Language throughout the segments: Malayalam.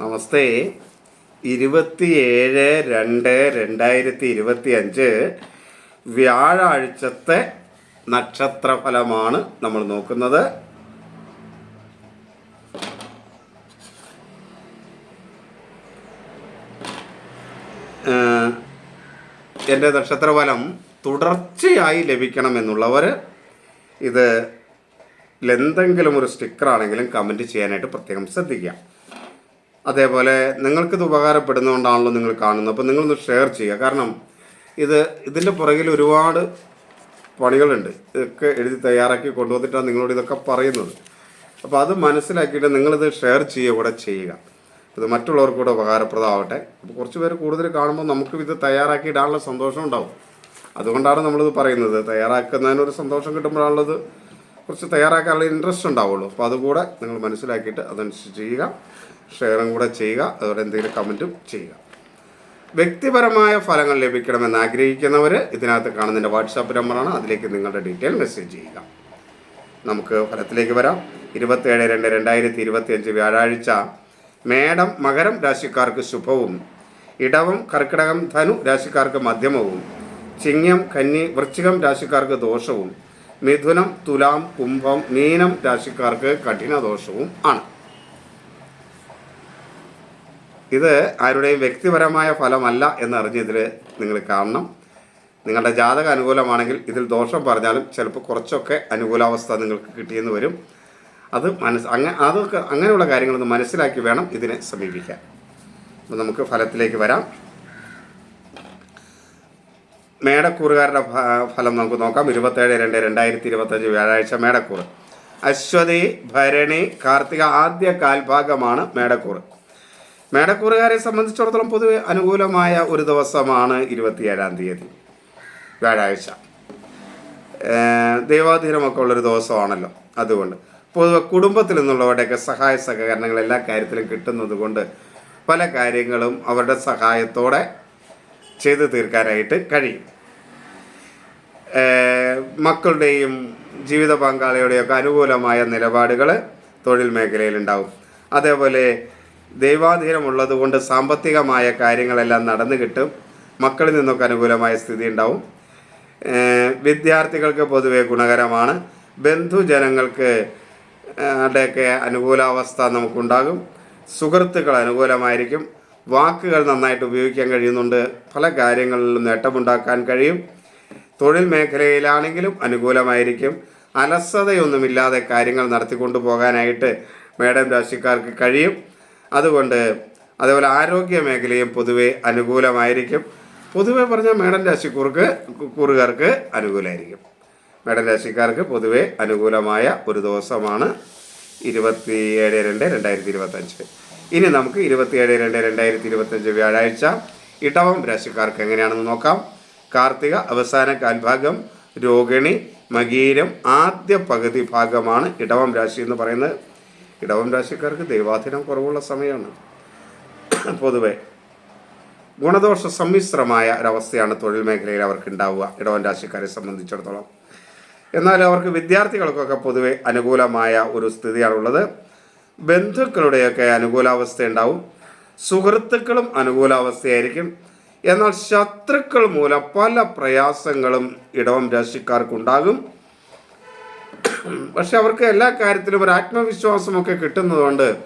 നമസ്തേ. ഇരുപത്തിയേഴ് രണ്ട് രണ്ടായിരത്തി ഇരുപത്തി അഞ്ച് വ്യാഴാഴ്ചത്തെ നക്ഷത്രഫലമാണ് നമ്മൾ നോക്കുന്നത്. എന്റെ നക്ഷത്രഫലം തുടർച്ചയായി ലഭിക്കണമെന്നുള്ളവർ ഇത് എന്തെങ്കിലും ഒരു സ്റ്റിക്കറാണെങ്കിലും കമന്റ് ചെയ്യാനായിട്ട് പ്രത്യേകം ശ്രദ്ധിക്കുക. അതേപോലെ നിങ്ങൾക്കിത് ഉപകാരപ്പെടുന്നതുകൊണ്ടാണല്ലോ നിങ്ങൾ കാണുന്നത്. അപ്പോൾ നിങ്ങളൊന്ന് ഷെയർ ചെയ്യുക. കാരണം ഇത് ഇതിന്റെ പുറകിൽ ഒരുപാട് പണികളുണ്ട്. ഇതൊക്കെ എഴുതി തയ്യാറാക്കി കൊണ്ടുവന്നിട്ടാണ് നിങ്ങളോട് ഇതൊക്കെ പറയുന്നത്. അപ്പോൾ അത് മനസ്സിലാക്കിയിട്ട് നിങ്ങളിത് ഷെയർ ചെയ്യുക കൂടെ ചെയ്യുക. ഇത് മറ്റുള്ളവർക്ക് കൂടെ ഉപകാരപ്രദമാവട്ടെ. അപ്പോൾ കുറച്ച് പേര് കൂടുതൽ കാണുമ്പോൾ നമുക്ക് ഇത് തയ്യാറാക്കി ഇടാനുള്ള സന്തോഷം ഉണ്ടാവും. അതുകൊണ്ടാണ് നമ്മളിത് പറയുന്നത്. തയ്യാറാക്കുന്നതിനൊരു സന്തോഷം കിട്ടുമ്പോഴാണുള്ളത് കുറച്ച് തയ്യാറാക്കാനുള്ള ഇൻട്രസ്റ്റ് ഉണ്ടാവുള്ളൂ. അപ്പോൾ അതുകൂടെ നിങ്ങൾ മനസ്സിലാക്കിയിട്ട് അതനുസരിച്ച് ചെയ്യുക. ഷെയറും കൂടെ ചെയ്യുക. അതുപോലെ എന്തെങ്കിലും കമന്റും ചെയ്യുക. വ്യക്തിപരമായ ഫലങ്ങൾ ലഭിക്കണമെന്ന് ആഗ്രഹിക്കുന്നവർ ഇതിനകത്ത് കാണുന്നതിന്റെ വാട്സാപ്പ് നമ്പറാണ്. അതിലേക്ക് നിങ്ങളുടെ ഡീറ്റെയിൽ മെസ്സേജ് ചെയ്യുക. നമുക്ക് ഫലത്തിലേക്ക് വരാം. ഇരുപത്തേഴ് രണ്ട് രണ്ടായിരത്തി ഇരുപത്തി അഞ്ച് വ്യാഴാഴ്ച മേടം മകരം രാശിക്കാർക്ക് ശുഭവും ഇടവം കർക്കിടകം ധനു രാശിക്കാർക്ക് മധ്യമവും ചിങ്ങം കന്നി വൃശ്ചികം രാശിക്കാർക്ക് ദോഷവും മിഥുനം തുലാം കുംഭം മീനം രാശിക്കാർക്ക് കഠിന ദോഷവും ആണ്. ഇത് ആരുടെയും വ്യക്തിപരമായ ഫലമല്ല എന്നറിഞ്ഞ് ഇതിൽ നിങ്ങൾ കാണണം. നിങ്ങളുടെ ജാതക അനുകൂലമാണെങ്കിൽ ഇതിൽ ദോഷം പറഞ്ഞാലും ചിലപ്പോൾ കുറച്ചൊക്കെ അനുകൂലാവസ്ഥ നിങ്ങൾക്ക് കിട്ടിയെന്ന് വരും. അത് മനസ്സ് അങ്ങനെ അതൊക്കെ അങ്ങനെയുള്ള കാര്യങ്ങളൊന്ന് മനസ്സിലാക്കി വേണം ഇതിനെ സമീപിക്കാൻ. അപ്പം നമുക്ക് ഫലത്തിലേക്ക് വരാം. മേടക്കൂറുകാരുടെ ഫലം നമുക്ക് നോക്കാം. ഇരുപത്തേഴ് രണ്ട് രണ്ടായിരത്തി ഇരുപത്തഞ്ച് വ്യാഴാഴ്ച മേടക്കൂറ്. അശ്വതി ഭരണി കാർത്തിക ആദ്യ കാൽഭാഗമാണ് മേടക്കൂറ്. മേടക്കൂറുകാരെ സംബന്ധിച്ചിടത്തോളം പൊതുവെ അനുകൂലമായ ഒരു ദിവസമാണ് ഇരുപത്തിയേഴാം തീയതി. വ്യാഴാഴ്ച. ദൈവാധീനമൊക്കെ ഉള്ളൊരു ദിവസമാണല്ലോ. അതുകൊണ്ട് പൊതുവെ കുടുംബത്തിൽ നിന്നുള്ളവരുടെയൊക്കെ സഹായ സഹകരണങ്ങൾ എല്ലാ കാര്യത്തിലും കിട്ടുന്നത് കൊണ്ട് പല കാര്യങ്ങളും അവരുടെ സഹായത്തോടെ ചെയ്തു തീർക്കാനായിട്ട് കഴിയും. മക്കളുടെയും ജീവിത പങ്കാളിയുടെയൊക്കെ അനുകൂലമായ നിലപാടുകൾ തൊഴിൽ മേഖലയിലുണ്ടാവും. അതേപോലെ ദൈവാധീനമുള്ളത് കൊണ്ട് സാമ്പത്തികമായ കാര്യങ്ങളെല്ലാം നടന്നു കിട്ടും. മക്കളിൽ നിന്നൊക്കെ അനുകൂലമായ സ്ഥിതി ഉണ്ടാവും. വിദ്യാർത്ഥികൾക്ക് പൊതുവെ ഗുണകരമാണ്. ബന്ധുജനങ്ങൾക്ക് അവിടെയൊക്കെ അനുകൂലാവസ്ഥ നമുക്കുണ്ടാകും. സുഹൃത്തുക്കൾ അനുകൂലമായിരിക്കും. വാക്കുകൾ നന്നായിട്ട് ഉപയോഗിക്കാൻ കഴിയുന്നുണ്ട്. പല കാര്യങ്ങളിലും നേട്ടമുണ്ടാക്കാൻ കഴിയും. തൊഴിൽ മേഖലയിലാണെങ്കിലും അനുകൂലമായിരിക്കും. അലസതയൊന്നുമില്ലാതെ കാര്യങ്ങൾ നടത്തിക്കൊണ്ടു പോകാനായിട്ട് മേഡം രാശിക്കാർക്ക് കഴിയും. അതുകൊണ്ട് അതേപോലെ ആരോഗ്യ മേഖലയും പൊതുവെ അനുകൂലമായിരിക്കും. പൊതുവെ പറഞ്ഞാൽ മേഡം രാശിക്കൂർക്ക് കൂറുകാർക്ക് അനുകൂലമായിരിക്കും. മേടൻ രാശിക്കാർക്ക് പൊതുവെ അനുകൂലമായ ഒരു ദിവസമാണ് ഇരുപത്തി ഏഴ് രണ്ട് രണ്ടായിരത്തി ഇരുപത്തഞ്ച് ഇനി നമുക്ക് ഇരുപത്തിയേഴ് രണ്ട് രണ്ടായിരത്തി ഇരുപത്തഞ്ച് വ്യാഴാഴ്ച ഇടവം രാശിക്കാർക്ക് എങ്ങനെയാണെന്ന് നോക്കാം. കാർത്തിക അവസാന കാൽഭാഗം രോഹിണി മകീരം ആദ്യ പകുതി ഭാഗമാണ് ഇടവം രാശി എന്ന് പറയുന്നത്. ഇടവം രാശിക്കാർക്ക് ദൈവാധീനം കുറവുള്ള സമയമാണ്. പൊതുവെ ഗുണദോഷ സമ്മിശ്രമായ ഒരവസ്ഥയാണ് തൊഴിൽ മേഖലയിൽ അവർക്ക് ഉണ്ടാവുക ഇടവൻ രാശിക്കാരെ സംബന്ധിച്ചിടത്തോളം. എന്നാൽ അവർക്ക് വിദ്യാർത്ഥികൾക്കൊക്കെ പൊതുവെ അനുകൂലമായ ഒരു സ്ഥിതിയാണുള്ളത് ബന്ധുക്കളുടെയൊക്കെ അനുകൂലാവസ്ഥ ഉണ്ടാവും. സുഹൃത്തുക്കളും അനുകൂലാവസ്ഥയായിരിക്കും. എന്നാൽ ശത്രുക്കൾ മൂലം പല പ്രയാസങ്ങളും ഇടവം രാശിക്കാർക്കുണ്ടാകും. പക്ഷെ അവർക്ക് എല്ലാ കാര്യത്തിലും ഒരു ആത്മവിശ്വാസമൊക്കെ കിട്ടുന്നതുകൊണ്ട്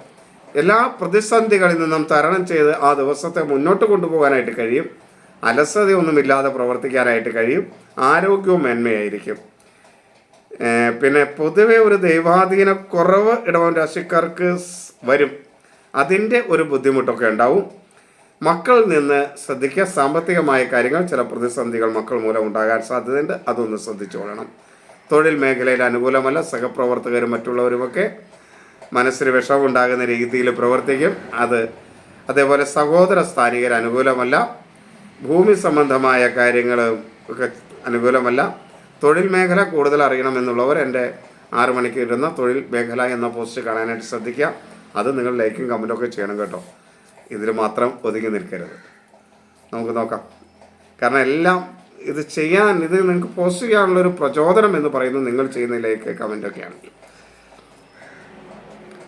എല്ലാ പ്രതിസന്ധികളിൽ നിന്നും തരണം ചെയ്ത് ആ ദിവസത്തെ മുന്നോട്ട് കൊണ്ടുപോകാനായിട്ട് കഴിയും. അലസതയൊന്നുമില്ലാതെ പ്രവർത്തിക്കാനായിട്ട് കഴിയും. ആരോഗ്യവും മേന്മയായിരിക്കും. പിന്നെ പൊതുവെ ഒരു ദൈവാധീന കുറവ് ഇടവൻ രാശിക്കാർക്ക് വരും. അതിന്റെ ഒരു ബുദ്ധിമുട്ടൊക്കെ ഉണ്ടാവും. മക്കളിൽ നിന്ന് ശ്രദ്ധിക്കുക. സാമ്പത്തികമായ കാര്യങ്ങൾ ചില പ്രതിസന്ധികൾ മക്കൾ മൂലം ഉണ്ടാകാൻ സാധ്യതയുണ്ട്. അതൊന്ന് ശ്രദ്ധിച്ചുകൊള്ളണം തൊഴിൽ മേഖലയിൽ അനുകൂലമല്ല സഹപ്രവർത്തകരും മറ്റുള്ളവരുമൊക്കെ മനസ്സിന് വിഷമുണ്ടാകുന്ന രീതിയിൽ പ്രവർത്തിക്കും. അത് അതേപോലെ സഹോദര സ്ഥാനികർ അനുകൂലമല്ല ഭൂമി സംബന്ധമായ കാര്യങ്ങൾ ഒക്കെ അനുകൂലമല്ല. തൊഴിൽ മേഖല കൂടുതൽ അറിയണമെന്നുള്ളവർ എന്റെ ആറു മണിക്ക് ഇടുന്ന തൊഴിൽ മേഖല എന്ന പോസ്റ്റ് കാണാനായിട്ട് ശ്രദ്ധിക്കുക. അത് നിങ്ങൾ ലൈക്കും കമന്റും ഒക്കെ ചെയ്യണം കേട്ടോ. ഇതിൽ മാത്രം ഒതുങ്ങി നിൽക്കരുത്. നമുക്ക് നോക്കാം. കാരണം എല്ലാം ഇത് ചെയ്യാൻ ഇത് നിങ്ങൾക്ക് പോസ്റ്റ് ചെയ്യാനുള്ള ഒരു പ്രചോദനം എന്ന് പറയുന്നത് നിങ്ങൾ ചെയ്യുന്ന ലൈക്ക് കമന്റ് ഒക്കെയാണ്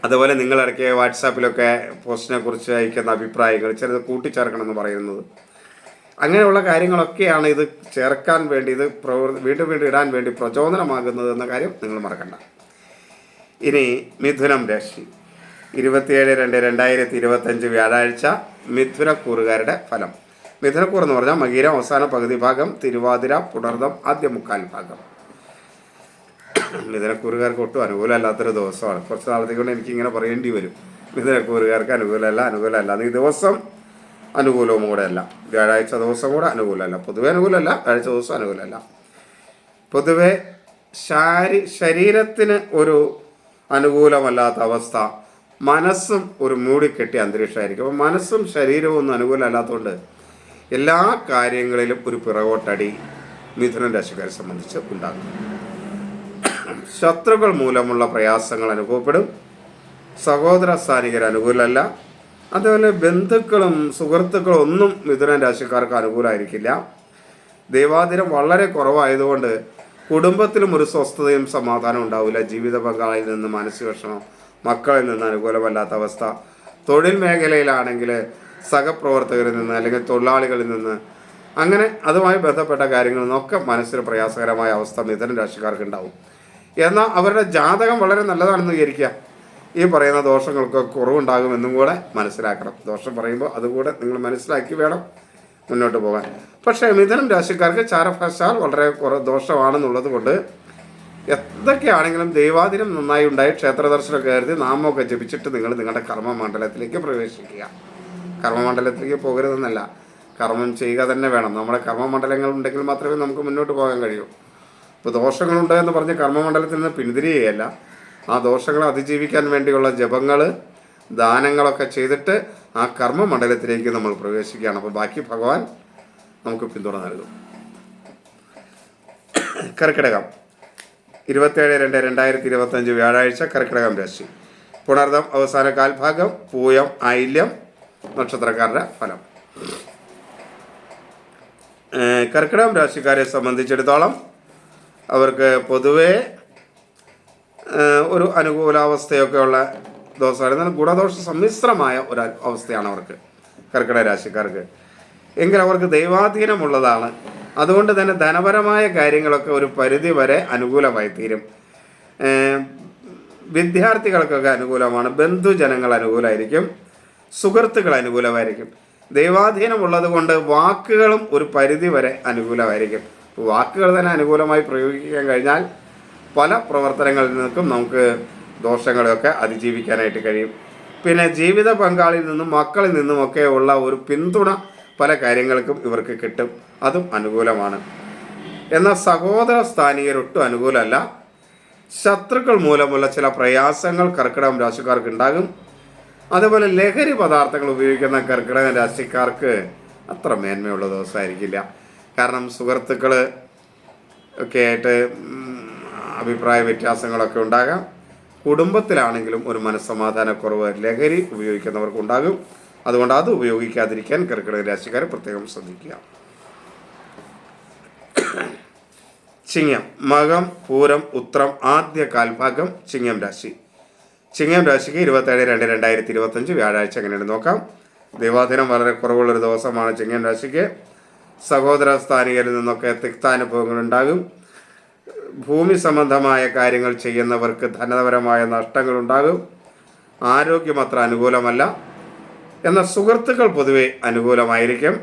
അതുപോലെ നിങ്ങളിടയ്ക്ക് വാട്സാപ്പിലൊക്കെ പോസ്റ്റിനെ കുറിച്ച് അയക്കുന്ന അഭിപ്രായങ്ങൾ ചിലത് കൂട്ടിച്ചേർക്കണം എന്ന് പറയുന്നത്. അങ്ങനെയുള്ള കാര്യങ്ങളൊക്കെയാണ് ഇത് ചേർക്കാൻ വേണ്ടി ഇത് പ്രവൃത്തി വീണ്ടും വീണ്ടും ഇടാൻ വേണ്ടി പ്രചോദനമാകുന്നത് എന്ന കാര്യം നിങ്ങൾ മറക്കണ്ട. ഇനി മിഥുനം രാശി. ഇരുപത്തിയേഴ് രണ്ട് രണ്ടായിരത്തി ഇരുപത്തഞ്ച് വ്യാഴാഴ്ച മിഥുനക്കൂറുകാരുടെ ഫലം. മിഥുനക്കൂർ എന്ന് പറഞ്ഞാൽ മകീരം അവസാന പകുതി ഭാഗം തിരുവാതിര പുണർദം ആദ്യ മുക്കാൽ ഭാഗം. മിഥുനക്കൂറുകാർക്ക് ഒട്ടും അനുകൂലമല്ലാത്തൊരു ദിവസമാണ്. കുറച്ച് നാളത്തേക്ക് കൊണ്ട് എനിക്കിങ്ങനെ പറയേണ്ടി വരും. മിഥുനക്കൂറുകാർക്ക് അനുകൂലമല്ല അനുകൂലമല്ല. ഈ ദിവസം അനുകൂലവും കൂടെ അല്ല വ്യാഴാഴ്ച ദിവസം കൂടെ അനുകൂലമല്ല. പൊതുവെ അനുകൂലമല്ല വ്യാഴാഴ്ച ദിവസം അനുകൂലമല്ല. പൊതുവെ ശാരി ശരീരത്തിന് ഒരു അനുകൂലമല്ലാത്ത അവസ്ഥ മനസ്സും ഒരു മൂടിക്കെട്ടിയ അന്തരീക്ഷമായിരിക്കും. അപ്പം മനസ്സും ശരീരവും ഒന്നും അനുകൂലമല്ലാത്തതുകൊണ്ട് എല്ലാ കാര്യങ്ങളിലും ഒരു പിറകോട്ടടി മിഥുനൻ രാശിക്കാരെ സംബന്ധിച്ച് ഉണ്ടാകും ശത്രുക്കൾ മൂലമുള്ള പ്രയാസങ്ങൾ അനുഭവപ്പെടും. സഹോദര സ്ഥാനികർ അനുകൂലമല്ല. അതുപോലെ ബന്ധുക്കളും സുഹൃത്തുക്കളും ഒന്നും മിഥുനൻ രാശിക്കാർക്ക് അനുകൂലമായിരിക്കില്ല. ദൈവാതിരം വളരെ കുറവായതുകൊണ്ട് കുടുംബത്തിലും ഒരു സ്വസ്ഥതയും സമാധാനവും ഉണ്ടാവില്ല. ജീവിത പങ്കാളിയിൽ നിന്ന് മാനസിക വിഷമം മക്കളിൽ നിന്ന് അനുകൂലമല്ലാത്ത അവസ്ഥ. തൊഴിൽ മേഖലയിലാണെങ്കിൽ സഹപ്രവർത്തകരിൽ നിന്ന് അല്ലെങ്കിൽ തൊഴിലാളികളിൽ നിന്ന്. അങ്ങനെ അതുമായി ബന്ധപ്പെട്ട കാര്യങ്ങളിൽ നിന്നൊക്കെ മനസ്സിന് പ്രയാസകരമായ അവസ്ഥ മിഥുന രാശിക്കാർക്ക് ഉണ്ടാവും. എന്നാൽ അവരുടെ ജാതകം വളരെ നല്ലതാണെന്ന് വിചാരിക്കുക. ഈ പറയുന്ന ദോഷങ്ങൾക്ക് കുറവുണ്ടാകുമെന്നും കൂടെ മനസ്സിലാക്കണം. ദോഷം പറയുമ്പോൾ അതുകൂടെ നിങ്ങൾ മനസ്സിലാക്കി വേണം മുന്നോട്ട് പോകാൻ. പക്ഷേ മിഥുനം രാശിക്കാർക്ക് ചാരഭാഷാൽ വളരെ കുറേ ദോഷമാണെന്നുള്ളത് കൊണ്ട് എന്തൊക്കെയാണെങ്കിലും ദൈവാദിനം നന്നായി ഉണ്ടായി ക്ഷേത്ര ദർശനം കയറി നാമമൊക്കെ ജപിച്ചിട്ട് നിങ്ങൾ നിങ്ങളുടെ കർമ്മമണ്ഡലത്തിലേക്ക് പ്രവേശിക്കുക. കർമ്മമണ്ഡലത്തിലേക്ക് പോകരുതെന്നല്ല. കർമ്മം ചെയ്യുക തന്നെ വേണം. നമ്മുടെ കർമ്മമണ്ഡലങ്ങൾ ഉണ്ടെങ്കിൽ മാത്രമേ നമുക്ക് മുന്നോട്ട് പോകാൻ കഴിയൂ. ഇപ്പോൾ ദോഷങ്ങളുണ്ട് എന്ന് പറഞ്ഞ് കർമ്മമണ്ഡലത്തിൽ നിന്ന് പിന്തിരിയുകയല്ല. ആ ദോഷങ്ങളെ അതിജീവിക്കാൻ വേണ്ടിയുള്ള ജപങ്ങൾ ദാനങ്ങളൊക്കെ ചെയ്തിട്ട് ആ കർമ്മമണ്ഡലത്തിലേക്ക് നമ്മൾ പ്രവേശിക്കുകയാണ്. അപ്പോൾ ബാക്കി ഭഗവാൻ നമുക്ക് പിന്തുണ നൽകും. കർക്കിടകം. ഇരുപത്തേഴ് രണ്ട് രണ്ടായിരത്തി ഇരുപത്തഞ്ച് വ്യാഴാഴ്ച കർക്കിടകം രാശി. പുണർദം അവസാന കാൽഭാഗം പൂയം ആയില്യം നക്ഷത്രക്കാരുടെ ഫലം. കർക്കിടകം രാശിക്കാരെ സംബന്ധിച്ചിടത്തോളം അവർക്ക് പൊതുവേ ഒരു അനുകൂലാവസ്ഥയൊക്കെ ഉള്ള ദിവസമാണ്. എന്നാൽ ഗുണദോഷ സമ്മിശ്രമായ ഒരു അവസ്ഥയാണ് അവർക്ക് കർക്കിടക രാശിക്കാർക്ക്. എങ്കിൽ അവർക്ക് ദൈവാധീനമുള്ളതാണ്. അതുകൊണ്ട് തന്നെ ധനപരമായ കാര്യങ്ങളൊക്കെ ഒരു പരിധി വരെ അനുകൂലമായി തീരും. വിദ്യാർത്ഥികൾക്കൊക്കെ അനുകൂലമാണ്. ബന്ധുജനങ്ങൾ അനുകൂലമായിരിക്കും. സുഹൃത്തുക്കൾ അനുകൂലമായിരിക്കും. ദൈവാധീനമുള്ളത് കൊണ്ട് വാക്കുകളും ഒരു പരിധി വരെ അനുകൂലമായിരിക്കും. വാക്കുകൾ തന്നെ അനുകൂലമായി പ്രയോഗിക്കാൻ കഴിഞ്ഞാൽ പല പ്രവർത്തനങ്ങളിൽ നിന്നും നമുക്ക് ദോഷങ്ങളെയൊക്കെ അതിജീവിക്കാനായിട്ട് കഴിയും. പിന്നെ ജീവിത പങ്കാളിയിൽ നിന്നും മക്കളിൽ നിന്നുമൊക്കെ ഉള്ള ഒരു പിന്തുണ പല കാര്യങ്ങൾക്കും ഇവർക്ക് കിട്ടും. അതും അനുകൂലമാണ്. എന്നാൽ സഹോദര സ്ഥാനീയരൊട്ടും അനുകൂലമല്ല. ശത്രുക്കൾ മൂലമുള്ള ചില പ്രയാസങ്ങൾ കർക്കിടകം രാശിക്കാർക്ക് ഉണ്ടാകും. അതുപോലെ ലഹരി പദാർത്ഥങ്ങൾ ഉപയോഗിക്കുന്ന കർക്കിടക രാശിക്കാർക്ക് അത്ര മേന്മയുള്ള ദിവസമായിരിക്കില്ല. കാരണം സുഹൃത്തുക്കൾ ഒക്കെ ആയിട്ട് അഭിപ്രായ വ്യത്യാസങ്ങളൊക്കെ ഉണ്ടാകാം. കുടുംബത്തിലാണെങ്കിലും ഒരു മനസ്സമാധാനക്കുറവ് ലഹരി ഉപയോഗിക്കുന്നവർക്ക് ഉണ്ടാകും. അതുകൊണ്ട് അത് ഉപയോഗിക്കാതിരിക്കാൻ കർക്കിടക രാശിക്കാർ പ്രത്യേകം ശ്രദ്ധിക്കുക. ചിങ്ങം മകം പൂരം ഉത്രം ആദ്യ കാൽഭാഗം ചിങ്ങം രാശി. ചിങ്ങം രാശിക്ക് ഇരുപത്തേഴ് രണ്ട് രണ്ടായിരത്തി ഇരുപത്തഞ്ച് വ്യാഴാഴ്ച എങ്ങനെയാണ് നോക്കാം. ദൈവാദിനം വളരെ കുറവുള്ളൊരു ദിവസമാണ് ചിങ്ങം രാശിക്ക്. സഹോദര സ്ഥാനികരിൽ നിന്നൊക്കെ തിക്താനുഭവങ്ങൾ ഉണ്ടാകും. ഭൂമി സംബന്ധമായ കാര്യങ്ങൾ ചെയ്യുന്നവർക്ക് ധനപരമായ നഷ്ടങ്ങൾ ഉണ്ടാകും. ആരോഗ്യം അത്ര അനുകൂലമല്ല. എന്നാൽ സുഹൃത്തുക്കൾ പൊതുവെ അനുകൂലമായിരിക്കും.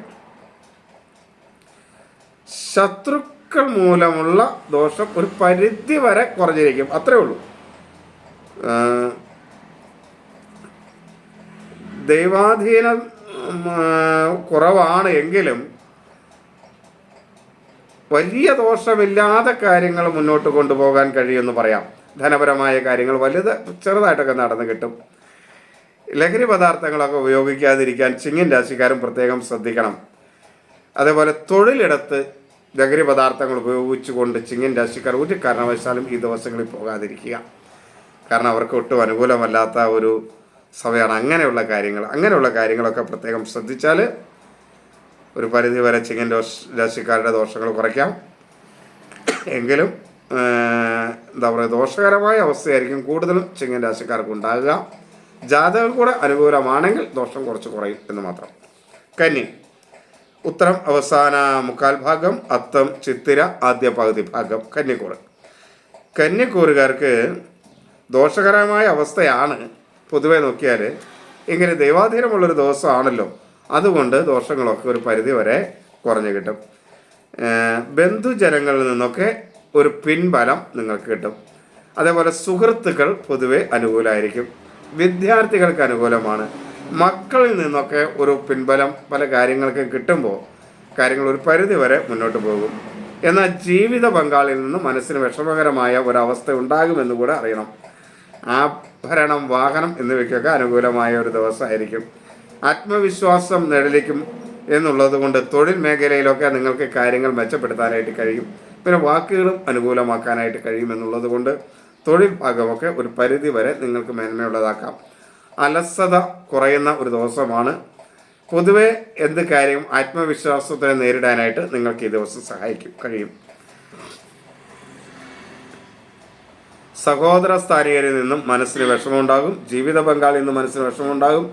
ശത്രുക്കൾ മൂലമുള്ള ദോഷം ഒരു പരിധി വരെ കുറഞ്ഞിരിക്കും. അത്രേ ഉള്ളൂ. ദൈവാധീനം കുറവാണ് എങ്കിലും വലിയ ദോഷമില്ലാതെ കാര്യങ്ങൾ മുന്നോട്ട് കൊണ്ടുപോകാൻ കഴിയുമെന്ന് പറയാം. ധനപരമായ കാര്യങ്ങൾ വലുത് ചെറുതായിട്ടൊക്കെ നടന്നു കിട്ടും. ലഹരി പദാർത്ഥങ്ങളൊക്കെ ഉപയോഗിക്കാതിരിക്കാൻ ചിങ്ങൻ രാശിക്കാരും പ്രത്യേകം ശ്രദ്ധിക്കണം. അതേപോലെ തൊഴിലിടത്ത് ലഹരി പദാർത്ഥങ്ങൾ ഉപയോഗിച്ചുകൊണ്ട് ചിങ്ങൻ രാശിക്കാർ ഒരു കാരണവശാലും ഈ ദിവസങ്ങളിൽ പോകാതിരിക്കുക. കാരണം അവർക്ക് ഒട്ടും അനുകൂലമല്ലാത്ത ഒരു സമയമാണ് അങ്ങനെയുള്ള കാര്യങ്ങൾ അങ്ങനെയുള്ള കാര്യങ്ങളൊക്കെ പ്രത്യേകം ശ്രദ്ധിച്ചാൽ ഒരു പരിധി വരെ ചിങ്ങൻ രാശിക്കാരുടെ ദോഷങ്ങൾ കുറയ്ക്കാം. എങ്കിലും എന്താ പറയുക ദോഷകരമായ അവസ്ഥയായിരിക്കും കൂടുതലും ചിങ്ങൻ രാശിക്കാർക്ക് ഉണ്ടാകുക. ജാതകം കൂടെ അനുകൂലമാണെങ്കിൽ ദോഷം കുറച്ച് കുറയും എന്ന് മാത്രം. കന്നി ഉത്തരം അവസാന മുക്കാൽ ഭാഗം അത്തം ചിത്തിര ആദ്യ പകുതി ഭാഗം കന്നിക്കൂറ്. കന്യക്കൂറുകാർക്ക് ദോഷകരമായ അവസ്ഥയാണ് പൊതുവെ നോക്കിയാൽ ഇങ്ങനെ ദൈവാധീനമുള്ളൊരു ദിവസമാണല്ലോ അതുകൊണ്ട് ദോഷങ്ങളൊക്കെ ഒരു പരിധി വരെ കുറഞ്ഞു കിട്ടും. ബന്ധുജനങ്ങളിൽ നിന്നൊക്കെ ഒരു പിൻബലം നിങ്ങൾക്ക് കിട്ടും. അതേപോലെ സുഹൃത്തുക്കൾ പൊതുവെ അനുകൂലമായിരിക്കും വിദ്യാർത്ഥികൾക്ക് അനുകൂലമാണ്. മക്കളിൽ നിന്നൊക്കെ ഒരു പിൻബലം പല കാര്യങ്ങൾക്കും കിട്ടുമ്പോൾ കാര്യങ്ങൾ ഒരു പരിധി വരെ മുന്നോട്ട് പോകും. എന്നാൽ ജീവിത പങ്കാളിയിൽ നിന്ന് മനസ്സിന് വിഷമകരമായ ഒരവസ്ഥ ഉണ്ടാകുമെന്ന് കൂടെ അറിയണം. ആഭരണം വാഹനം എന്നിവയ്ക്കൊക്കെ അനുകൂലമായ ഒരു ദിവസമായിരിക്കും. ആത്മവിശ്വാസം നിഴലിക്കും എന്നുള്ളത് കൊണ്ട് തൊഴിൽ മേഖലയിലൊക്കെ നിങ്ങൾക്ക് കാര്യങ്ങൾ മെച്ചപ്പെടുത്താനായിട്ട് കഴിയും. പിന്നെ വാക്കുകളും അനുകൂലമാക്കാനായിട്ട് കഴിയും എന്നുള്ളത് കൊണ്ട് തൊഴിൽ ഭാഗമൊക്കെ ഒരു പരിധി വരെ നിങ്ങൾക്ക് മേന്മയുള്ളതാക്കാം. അലസത കുറയുന്ന ഒരു ദിവസമാണ്. പൊതുവെ എന്ത് കാര്യവും ആത്മവിശ്വാസത്തെ നേരിടാനായിട്ട് നിങ്ങൾക്ക് ഈ ദിവസം സഹായിക്കും കഴിയും. സഹോദര സ്ഥാനികരിൽ നിന്നും മനസ്സിന് വിഷമമുണ്ടാകും ജീവിത പങ്കാളിൽ നിന്നും മനസ്സിന് വിഷമമുണ്ടാകും.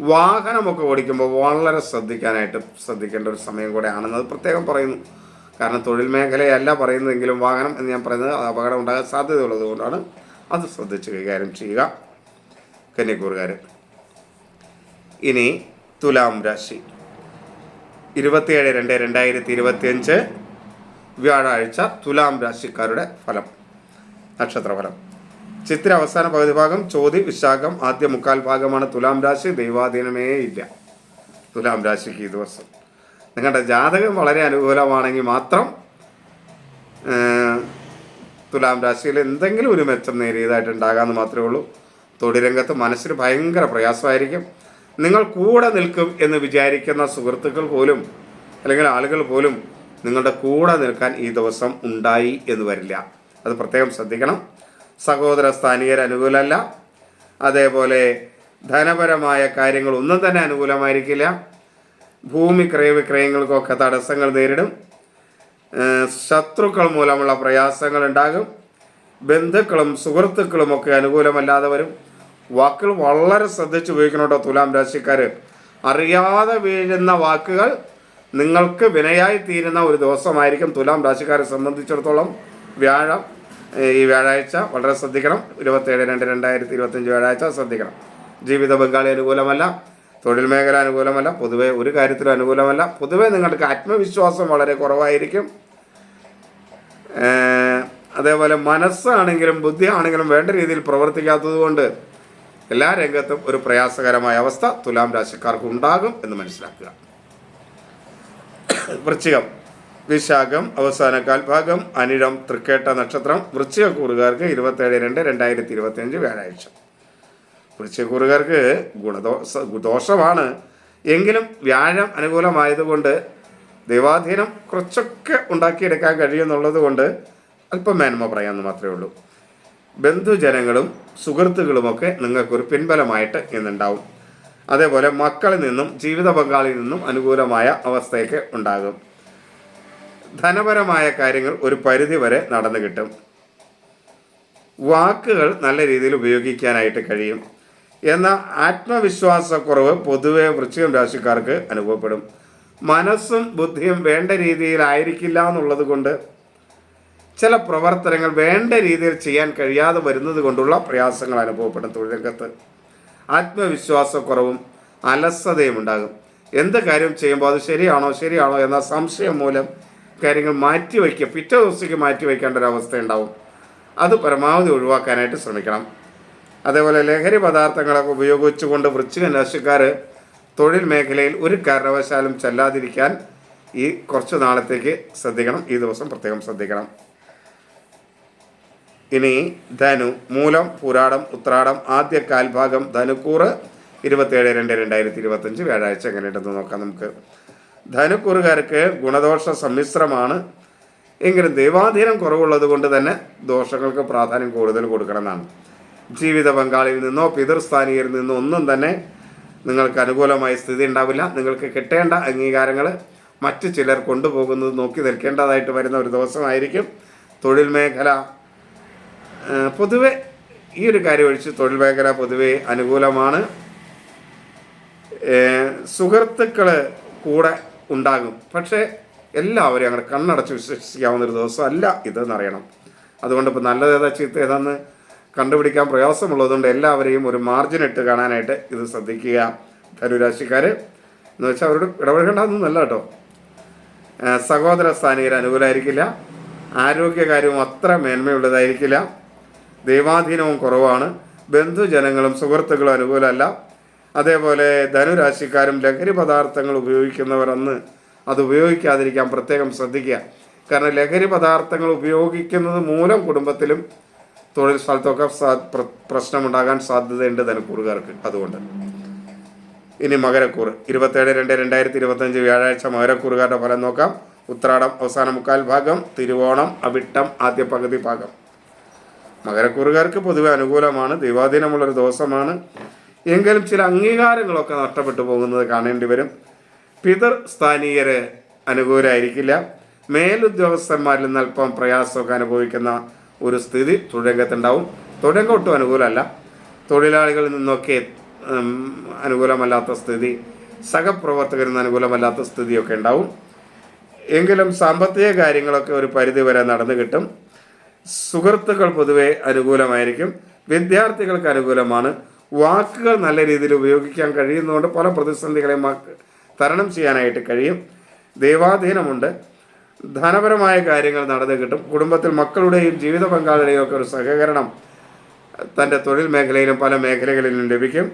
വാഹനമൊക്കെ ഓടിക്കുമ്പോൾ വളരെ ശ്രദ്ധിക്കാനായിട്ട് ശ്രദ്ധിക്കേണ്ട ഒരു സമയം കൂടെയാണെന്ന് അത് പ്രത്യേകം പറയുന്നു. കാരണം തൊഴിൽ മേഖലയല്ല പറയുന്നതെങ്കിലും വാഹനം എന്ന് ഞാൻ പറയുന്നത് അപകടം ഉണ്ടാകാൻ സാധ്യതയുള്ളത് കൊണ്ടാണ് അത് ശ്രദ്ധിച്ച് കൈകാര്യം ചെയ്യുക. കന്യക്കൂറുകാർ ഇനി തുലാം രാശി. ഇരുപത്തിയേഴ് രണ്ട് രണ്ടായിരത്തി ഇരുപത്തിയഞ്ച് വ്യാഴാഴ്ച തുലാം രാശിക്കാരുടെ ഫലം. നക്ഷത്രഫലം ചിത്ര അവസാന പകുതി ഭാഗം ചോതി വിശാഖം ആദ്യ മുക്കാൽ ഭാഗമാണ് തുലാം രാശി ദൈവാധീനമേ ഇല്ല. തുലാം രാശിക്ക് ഈ ദിവസം. നിങ്ങളുടെ ജാതകം വളരെ അനുകൂലമാണെങ്കിൽ മാത്രം തുലാം രാശിയിൽ എന്തെങ്കിലും ഒരു മെച്ചം നേരിയതായിട്ട് ഉണ്ടാകാമെന്ന് മാത്രമേ ഉള്ളൂ. തൊഴിലരംഗത്ത് മനസ്സിന് ഭയങ്കര പ്രയാസമായിരിക്കും. നിങ്ങൾ കൂടെ നിൽക്കും എന്ന് വിചാരിക്കുന്ന സുഹൃത്തുക്കൾ പോലും അല്ലെങ്കിൽ ആളുകൾ പോലും നിങ്ങളുടെ കൂടെ നിൽക്കാൻ ഈ ദിവസം ഉണ്ടായി എന്ന് വരില്ല. അത് പ്രത്യേകം ശ്രദ്ധിക്കണം. സഹോദര സ്ഥാനീയർ അനുകൂലമല്ല. അതേപോലെ ധനപരമായ കാര്യങ്ങൾ ഒന്നും തന്നെ അനുകൂലമായിരിക്കില്ല. ഭൂമി ക്രയവിക്രയങ്ങൾക്കൊക്കെ തടസ്സങ്ങൾ നേരിടും. ശത്രുക്കൾ മൂലമുള്ള പ്രയാസങ്ങൾ ഉണ്ടാകും. ബന്ധുക്കളും സുഹൃത്തുക്കളും ഒക്കെ അനുകൂലമല്ലാതെ വരും. വാക്കുകൾ വളരെ ശ്രദ്ധിച്ച് ഉപയോഗിക്കണം കേട്ടോ തുലാം രാശിക്കാർ അറിയാതെ വീഴുന്ന വാക്കുകൾ നിങ്ങൾക്ക് വിനയായി തീരുന്ന ഒരു ദിവസമായിരിക്കും തുലാം രാശിക്കാരെ സംബന്ധിച്ചിടത്തോളം വ്യാഴം ഈ വ്യാഴാഴ്ച വളരെ ശ്രദ്ധിക്കണം. ഇരുപത്തേഴ് രണ്ട് രണ്ടായിരത്തി ഇരുപത്തഞ്ച് വ്യാഴാഴ്ച ശ്രദ്ധിക്കണം. ജീവിത പങ്കാളി അനുകൂലമല്ല തൊഴിൽ മേഖല അനുകൂലമല്ല പൊതുവെ ഒരു കാര്യത്തിലും അനുകൂലമല്ല. പൊതുവെ നിങ്ങൾക്ക് ആത്മവിശ്വാസം വളരെ കുറവായിരിക്കും. അതേപോലെ മനസ്സാണെങ്കിലും ബുദ്ധിയാണെങ്കിലും വേണ്ട രീതിയിൽ പ്രവർത്തിക്കാത്തത് കൊണ്ട് എല്ലാ രംഗത്തും ഒരു പ്രയാസകരമായ അവസ്ഥ തുലാം രാശിക്കാർക്ക് ഉണ്ടാകും എന്ന് മനസ്സിലാക്കുക. വൃശ്ചികം. വിശാഖം അവസാന കാൽഭാഗം അനിഴം തൃക്കേട്ട നക്ഷത്രം വൃശ്ചിക കൂറുകാർക്ക് ഇരുപത്തേഴ് രണ്ട് രണ്ടായിരത്തി ഇരുപത്തിയഞ്ച് വ്യാഴാഴ്ച. വൃശ്ചികക്കൂറുകാർക്ക് ഗുണദോഷ ദോഷമാണ്. എങ്കിലും വ്യാഴം അനുകൂലമായതുകൊണ്ട് ദൈവാധീനം കുറച്ചൊക്കെ ഉണ്ടാക്കിയെടുക്കാൻ കഴിയുമെന്നുള്ളത് കൊണ്ട് അല്പം മേന്മ പറയാമെന്ന് മാത്രമേ ഉള്ളൂ. ബന്ധുജനങ്ങളും സുഹൃത്തുക്കളുമൊക്കെ നിങ്ങൾക്കൊരു പിൻബലമായിട്ട് ഇന്നുണ്ടാവും. അതേപോലെ മക്കളിൽ നിന്നും ജീവിത പങ്കാളിയിൽ നിന്നും അനുകൂലമായ അവസ്ഥയൊക്കെ ഉണ്ടാകും. ധനപരമായ കാര്യങ്ങൾ ഒരു പരിധി വരെ നടന്നു കിട്ടും. വാക്കുകൾ നല്ല രീതിയിൽ ഉപയോഗിക്കാനായിട്ട് കഴിയും. എന്ന ആത്മവിശ്വാസക്കുറവ് പൊതുവെ വൃശ്ചികം രാശിക്കാർക്ക് അനുഭവപ്പെടും. മനസ്സും ബുദ്ധിയും വേണ്ട രീതിയിലായിരിക്കില്ല എന്നുള്ളത് കൊണ്ട് ചില പ്രവർത്തനങ്ങൾ വേണ്ട രീതിയിൽ ചെയ്യാൻ കഴിയാതെ വരുന്നത് കൊണ്ടുള്ള പ്രയാസങ്ങൾ അനുഭവപ്പെടും തൊഴിൽ രംഗത്ത് ആത്മവിശ്വാസക്കുറവും അലസതയും ഉണ്ടാകും. എന്ത് കാര്യം ചെയ്യുമ്പോൾ അത് ശരിയാണോ ശരിയാണോ എന്ന സംശയം മൂലം കാര്യങ്ങൾ മാറ്റി വയ്ക്കുക. പിറ്റേ ദിവസത്തേക്ക് മാറ്റി വയ്ക്കേണ്ട ഒരു അവസ്ഥ ഉണ്ടാവും. അത് പരമാവധി ഒഴിവാക്കാനായിട്ട് ശ്രമിക്കണം. അതേപോലെ ലഹരി പദാർത്ഥങ്ങളൊക്കെ ഉപയോഗിച്ചുകൊണ്ട് വൃശ്ചിക രാശിക്കാർ തൊഴിൽ മേഖലയിൽ ഒരു കാരണവശാലും ചെല്ലാതിരിക്കാൻ ഈ കുറച്ച് നാളത്തേക്ക് ശ്രദ്ധിക്കണം. ഈ ദിവസം പ്രത്യേകം ശ്രദ്ധിക്കണം. ഇനി ധനു മൂലം പുരാടം ഉത്രാടം ആദ്യ കാൽഭാഗം ധനുക്കൂറ് ഇരുപത്തേഴ് രണ്ട് രണ്ടായിരത്തി ഇരുപത്തഞ്ച് വ്യാഴാഴ്ച എങ്ങനെയുണ്ടെന്ന് നോക്കാം നമുക്ക്. ധനുക്കൂറുകാർക്ക് ഗുണദോഷ സമ്മിശ്രമാണ്. എങ്കിലും ദൈവാധീനം കുറവുള്ളത് കൊണ്ട് തന്നെ ദോഷങ്ങൾക്ക് പ്രാധാന്യം കൂടുതൽ കൊടുക്കണമെന്നാണ്. ജീവിത പങ്കാളിയിൽ നിന്നോ പിതൃസ്ഥാനീയരിൽ നിന്നോ ഒന്നും തന്നെ നിങ്ങൾക്ക് അനുകൂലമായ സ്ഥിതി ഉണ്ടാവില്ല. നിങ്ങൾക്ക് കിട്ടേണ്ട അംഗീകാരങ്ങൾ മറ്റു ചിലർ കൊണ്ടുപോകുന്നത് നോക്കി നിൽക്കേണ്ടതായിട്ട് വരുന്ന ഒരു ദിവസമായിരിക്കും തൊഴിൽ മേഖല. പൊതുവെ ഈ ഒരു കാര്യം ഒഴിച്ച് തൊഴിൽ മേഖല പൊതുവെ അനുകൂലമാണ്. സുഹൃത്തുക്കൾ കൂടെ ഉണ്ടാകും. പക്ഷേ എല്ലാവരും അങ്ങനെ കണ്ണടച്ച് വിശ്വസിക്കാവുന്ന ഒരു ദിവസം അല്ല ഇതെന്നറിയണം അതുകൊണ്ട് ഇപ്പോൾ നല്ലത് ഏതാ ചീത്ത ഏതാന്ന് കണ്ടുപിടിക്കാൻ പ്രയാസമുള്ളതുകൊണ്ട് എല്ലാവരെയും ഒരു മാർജിൻ ഇട്ട് കാണാനായിട്ട് ഇത് ശ്രദ്ധിക്കുക. ധനുരാശിക്കാർ എന്ന് വെച്ചാൽ അവരോട് ഇടപഴകേണ്ടതൊന്നുമല്ല കേട്ടോ. സഹോദര സ്ഥാനികർ അനുകൂലമായിരിക്കില്ല ആരോഗ്യകാര്യവും അത്ര മേന്മയുള്ളതായിരിക്കില്ല. ദൈവാധീനവും കുറവാണ്. ബന്ധുജനങ്ങളും സുഹൃത്തുക്കളും അനുകൂലമല്ല. അതേപോലെ ധനുരാശിക്കാരും ലഹരി പദാർത്ഥങ്ങൾ ഉപയോഗിക്കുന്നവർ അന്ന് അത് ഉപയോഗിക്കാതിരിക്കാൻ പ്രത്യേകം ശ്രദ്ധിക്കുക. കാരണം ലഹരി പദാർത്ഥങ്ങൾ ഉപയോഗിക്കുന്നത് മൂലം കുടുംബത്തിലും തൊഴിൽ സ്ഥലത്തൊക്കെ പ്രശ്നമുണ്ടാകാൻ സാധ്യതയുണ്ട് ധനക്കൂറുകാർക്ക്. അതുകൊണ്ട് ഇനി മകരക്കൂറ് ഇരുപത്തേഴ് രണ്ട് രണ്ടായിരത്തി ഇരുപത്തഞ്ച് വ്യാഴാഴ്ച മകരക്കൂറുകാരുടെ ഫലം നോക്കാം. ഉത്രാടം അവസാന മുക്കാൽ ഭാഗം തിരുവോണം അവിട്ടം ആദ്യ പകുതി ഭാഗം. മകരക്കൂറുകാർക്ക് പൊതുവെ അനുകൂലമാണ്. ദൈവാധീനമുള്ളൊരു ദിവസമാണ്. എങ്കിലും ചില അംഗീകാരങ്ങളൊക്കെ നഷ്ടപ്പെട്ടു പോകുന്നത് കാണേണ്ടി വരും. പിതൃ സ്ഥാനീയര് അനുകൂലമായിരിക്കില്ല മേലുദ്യോഗസ്ഥന്മാരിൽ നിന്ന് അല്പം പ്രയാസമൊക്കെ അനുഭവിക്കുന്ന ഒരു സ്ഥിതി തുഴങ്കത്തുണ്ടാവും തൊഴിലംഗം ഒട്ടും അനുകൂലമല്ല. തൊഴിലാളികളിൽ നിന്നൊക്കെ അനുകൂലമല്ലാത്ത സ്ഥിതി സഹപ്രവർത്തകരിൽ നിന്ന് അനുകൂലമല്ലാത്ത സ്ഥിതിയൊക്കെ ഉണ്ടാവും. എങ്കിലും സാമ്പത്തിക കാര്യങ്ങളൊക്കെ ഒരു പരിധി വരെ നടന്നു കിട്ടും. സുഹൃത്തുക്കൾ പൊതുവെ അനുകൂലമായിരിക്കും. വിദ്യാർത്ഥികൾക്ക് അനുകൂലമാണ്. വാക്കുകൾ നല്ല രീതിയിൽ ഉപയോഗിക്കാൻ കഴിയുന്നതുകൊണ്ട് പല പ്രതിസന്ധികളെയും മക്ക് തരണം ചെയ്യാനായിട്ട് കഴിയും. ദൈവാധീനമുണ്ട്. ധനപരമായ കാര്യങ്ങൾ നടന്നു കിട്ടും. കുടുംബത്തിൽ മക്കളുടെയും ജീവിത പങ്കാളിയുടെയും ഒക്കെ ഒരു സഹകരണം തന്റെ തൊഴിൽ മേഖലയിലും പല മേഖലകളിലും ലഭിക്കും.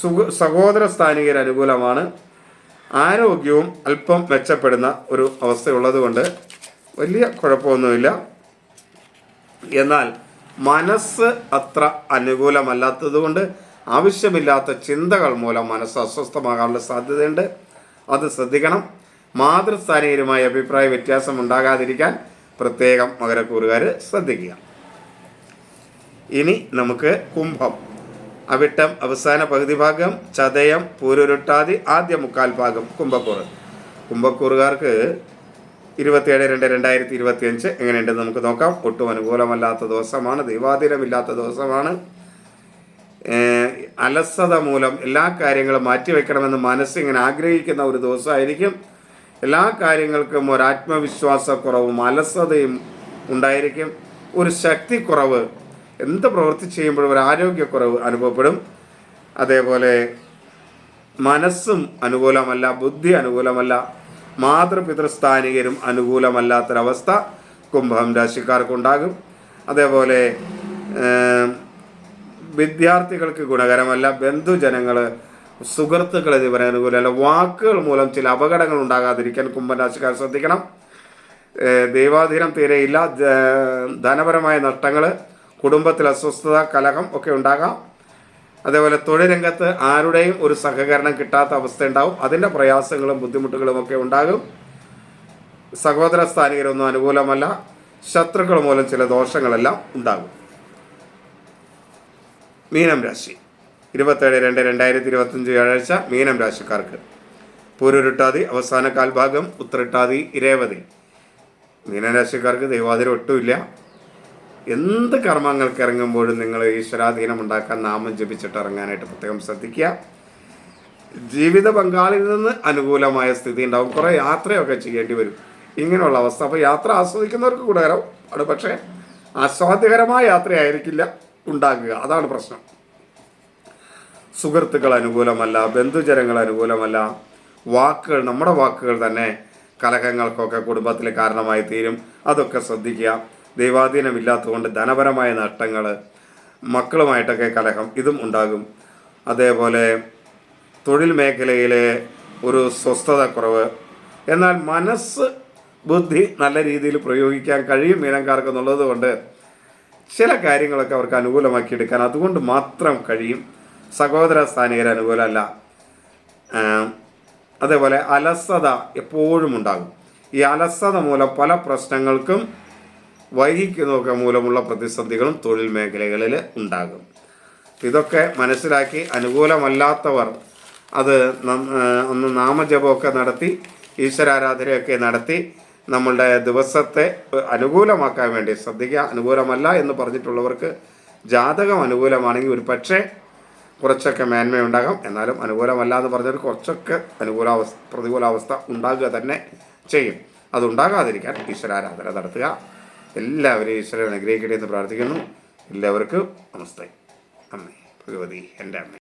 സുഖ സഹോദര സ്ഥാനികർ അനുകൂലമാണ്. ആരോഗ്യവും അല്പം മെച്ചപ്പെടുന്ന ഒരു അവസ്ഥയുള്ളതുകൊണ്ട് വലിയ കുഴപ്പമൊന്നുമില്ല. എന്നാൽ മനസ്സ് അത്ര അനുകൂലമല്ലാത്തതുകൊണ്ട് ആവശ്യമില്ലാത്ത ചിന്തകൾ മൂലം മനസ്സ് അസ്വസ്ഥമാകാനുള്ള സാധ്യതയുണ്ട്. അത് ശ്രദ്ധിക്കണം. മാതൃസ്ഥാനീയരുമായി അഭിപ്രായ വ്യത്യാസം ഉണ്ടാകാതിരിക്കാൻ പ്രത്യേകം മകരക്കൂറുകാർ ശ്രദ്ധിക്കുക. ഇനി നമുക്ക് കുംഭം. അവിട്ടം അവസാന പകുതി ഭാഗം ചതയം പൂരുരുട്ടാതി ആദ്യ മുക്കാൽ ഭാഗം കുംഭക്കൂറ്. കുംഭക്കൂറുകാർക്ക് ഇരുപത്തിയേഴ് രണ്ട് രണ്ടായിരത്തി ഇരുപത്തി അഞ്ച് എങ്ങനെയുണ്ടെന്ന് നമുക്ക് നോക്കാം. ഒട്ടും അനുകൂലമല്ലാത്ത ദിവസമാണ്. ദൈവാധീനമില്ലാത്ത ദിവസമാണ്. അലസത മൂലം എല്ലാ കാര്യങ്ങളും മാറ്റിവെക്കണമെന്ന് മനസ്സിങ്ങനെ ആഗ്രഹിക്കുന്ന ഒരു ദിവസമായിരിക്കും. എല്ലാ കാര്യങ്ങൾക്കും ഒരു ആത്മവിശ്വാസക്കുറവും അലസതയും ഉണ്ടായിരിക്കും. ഒരു ശക്തിക്കുറവ് എന്ത് പ്രവൃത്തി ചെയ്യുമ്പോഴും ഒരു ആരോഗ്യക്കുറവ് അനുഭവപ്പെടും. അതേപോലെ മനസ്സും അനുകൂലമല്ല ബുദ്ധി അനുകൂലമല്ല മാതൃപിതൃസ്ഥാനികരും അനുകൂലമല്ലാത്തൊരവസ്ഥ കുംഭം രാശിക്കാർക്കുണ്ടാകും. അതേപോലെ വിദ്യാർത്ഥികൾക്ക് ഗുണകരമല്ല ബന്ധുജനങ്ങൾ സുഹൃത്തുക്കൾ എന്നിവർ അനുകൂലമല്ല വാക്കുകൾ മൂലം ചില അപകടങ്ങൾ ഉണ്ടാകാതിരിക്കാൻ കുംഭം രാശിക്കാർ ശ്രദ്ധിക്കണം. ദൈവാധീനം തീരെയില്ല ധനപരമായ നഷ്ടങ്ങൾ കുടുംബത്തിൽ അസ്വസ്ഥത കലഹം ഒക്കെ ഉണ്ടാകാം. അതേപോലെ തൊഴിൽ രംഗത്ത് ആരുടെയും ഒരു സഹകരണം കിട്ടാത്ത അവസ്ഥ ഉണ്ടാവും അതിന്റെ പ്രയാസങ്ങളും ബുദ്ധിമുട്ടുകളും ഒക്കെ ഉണ്ടാകും. സഹോദര സ്ഥാനികരൊന്നും അനുകൂലമല്ല. ശത്രുക്കൾ മൂലം ചില ദോഷങ്ങളെല്ലാം ഉണ്ടാകും. മീനം രാശി. ഇരുപത്തേഴ് രണ്ട് രണ്ടായിരത്തി ഇരുപത്തഞ്ച് വ്യാഴാഴ്ച മീനം രാശിക്കാർക്ക്. പൂരുരുട്ടാതി അവസാന കാൽഭാഗം ഉത്രട്ടാതി ഇരേവതി. മീനരാശിക്കാർക്ക് ദൈവാതിരം ഒട്ടുമില്ല എന്ത് കർമ്മങ്ങൾക്ക് ഇറങ്ങുമ്പോഴും നിങ്ങൾ ഈശ്വരാധീനം ഉണ്ടാക്കാൻ നാമം ജപിച്ചിട്ട് ഇറങ്ങാനായിട്ട് പ്രത്യേകം ശ്രദ്ധിക്കുക. ജീവിത പങ്കാളിയിൽ നിന്ന് അനുകൂലമായ സ്ഥിതി ഉണ്ടാവും. കുറേ യാത്രയൊക്കെ ചെയ്യേണ്ടി വരും. ഇങ്ങനെയുള്ള അവസ്ഥ. അപ്പോൾ യാത്ര ആസ്വദിക്കുന്നവർക്ക് ഗുണകരം ആണ് പക്ഷേ ആസ്വാദ്യകരമായ യാത്രയായിരിക്കില്ല. ഉണ്ടാകുക. അതാണ് പ്രശ്നം. സുഹൃത്തുക്കൾ അനുകൂലമല്ല ബന്ധുജനങ്ങൾ അനുകൂലമല്ല. വാക്കുകൾ നമ്മുടെ വാക്കുകൾ തന്നെ കലഹങ്ങൾക്കൊക്കെ കുടുംബത്തിൽ കാരണമായി തീരും. അതൊക്കെ ശ്രദ്ധിക്കുക. ദൈവാധീനമില്ലാത്തതുകൊണ്ട് ധനപരമായ നഷ്ടങ്ങൾ മക്കളുമായിട്ടൊക്കെ കലഹം ഇതും ഉണ്ടാകും. അതേപോലെ തൊഴിൽ മേഖലയിലെ ഒരു സ്വസ്ഥത കുറവ് എന്നാൽ മനസ്സ് ബുദ്ധി നല്ല രീതിയിൽ പ്രയോഗിക്കാൻ കഴിയും മീനക്കാർക്ക് എന്നുള്ളത് കൊണ്ട് ചില കാര്യങ്ങളൊക്കെ അവർക്ക് അനുകൂലമാക്കി എടുക്കാൻ അതുകൊണ്ട് മാത്രം കഴിയും. സഹോദര സ്ഥാനികർ അനുകൂലമല്ല. അതേപോലെ അലസത എപ്പോഴും ഉണ്ടാകും. ഈ അലസത മൂലം പല പ്രശ്നങ്ങൾക്കും വൈകിക്കുന്നതൊക്കെ മൂലമുള്ള പ്രതിസന്ധികളും തൊഴിൽ മേഖലകളിൽ ഉണ്ടാകും. ഇതൊക്കെ മനസ്സിലാക്കി അനുകൂലമല്ലാത്തവർ അത് ഒന്ന് നാമജപമൊക്കെ നടത്തി ഈശ്വരാരാധനയൊക്കെ നടത്തി നമ്മളുടെ ദിവസത്തെ അനുകൂലമാക്കാൻ വേണ്ടി ശ്രദ്ധിക്കുക അനുകൂലമല്ല എന്ന് പറഞ്ഞിട്ടുള്ളവർക്ക് ജാതകം അനുകൂലമാണെങ്കിൽ ഒരു പക്ഷേ കുറച്ചൊക്കെ മേന്മയുണ്ടാകാം. എന്നാലും അനുകൂലമല്ല എന്ന് പറഞ്ഞാൽ കുറച്ചൊക്കെ അനുകൂലാവസ്ഥ പ്രതികൂലാവസ്ഥ ഉണ്ടാകുക തന്നെ ചെയ്യും. അതുണ്ടാകാതിരിക്കാൻ ഈശ്വരാരാധന നടത്തുക. എല്ലാവരെയും ഈശ്വരൻ അനുഗ്രഹിക്കട്ടെ എന്ന് പ്രാർത്ഥിക്കുന്നു. എല്ലാവർക്കും നമസ്തേ. അമ്മേ ഭഗവതി എന്റെ അമ്മ.